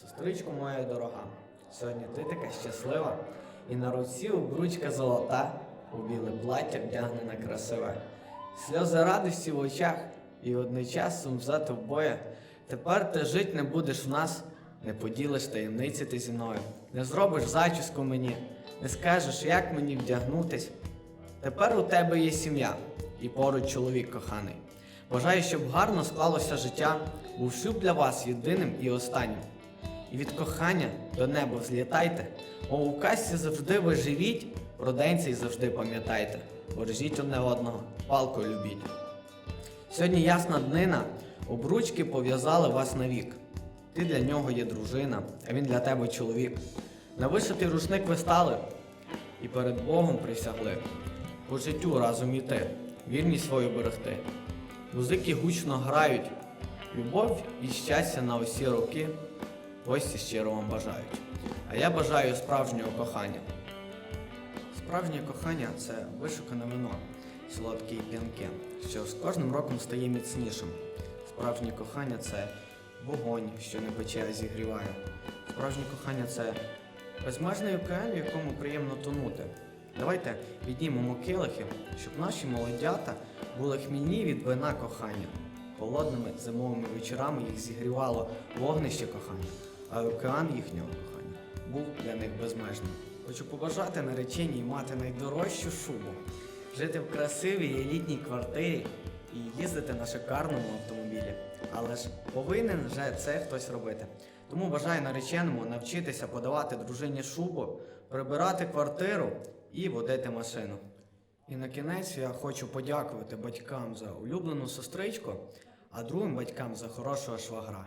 Сестричко моя дорога, сьогодні ти така щаслива, і на руці обручка золота, у біле плаття вдягнена красиве. Сльози радості в очах, і одночас сум за тобою. Тепер ти жить не будеш в нас, не поділиш таємниці ти зі мною, не зробиш зачіску мені, не скажеш, як мені вдягнутись. Тепер у тебе є сім'я і поруч чоловік коханий. Бажаю, щоб гарно склалося життя, був шлюб для вас єдиним і останнім. І від кохання до неба взлітайте, бо у касі завжди ви живіть, про день завжди пам'ятайте, бережіть одне одного, палкою любіть. Сьогодні ясна днина, обручки пов'язали вас навік. Ти для нього є дружина, а він для тебе чоловік. На вишитий рушник ви стали і перед Богом присягли. По життю разом іти, вірність свою берегти. Музики гучно грають, любов і щастя на усі роки. Гості щиро вам бажають. А я бажаю справжнього кохання. Справжнє кохання це вишукане вино, солодкі п'янки, що з кожним роком стає міцнішим. Справжнє кохання це вогонь, що не пече, а зігріває. Справжнє кохання це безмежний океан, в якому приємно тонути. Давайте піднімемо келихи, щоб наші молодята були хмільні від вина кохання. Холодними зимовими вечорами їх зігрівало вогнище кохання, а океан їхнього кохання був для них безмежним. Хочу побажати нареченій мати найдорожчу шубу, жити в красивій елітній квартирі і їздити на шикарному автомобілі. Але ж повинен же це хтось робити. Тому бажаю нареченому навчитися подавати дружині шубу, прибирати квартиру і водити машину. І на кінець я хочу подякувати батькам за улюблену сестричку, а другим батькам за хорошого швагра.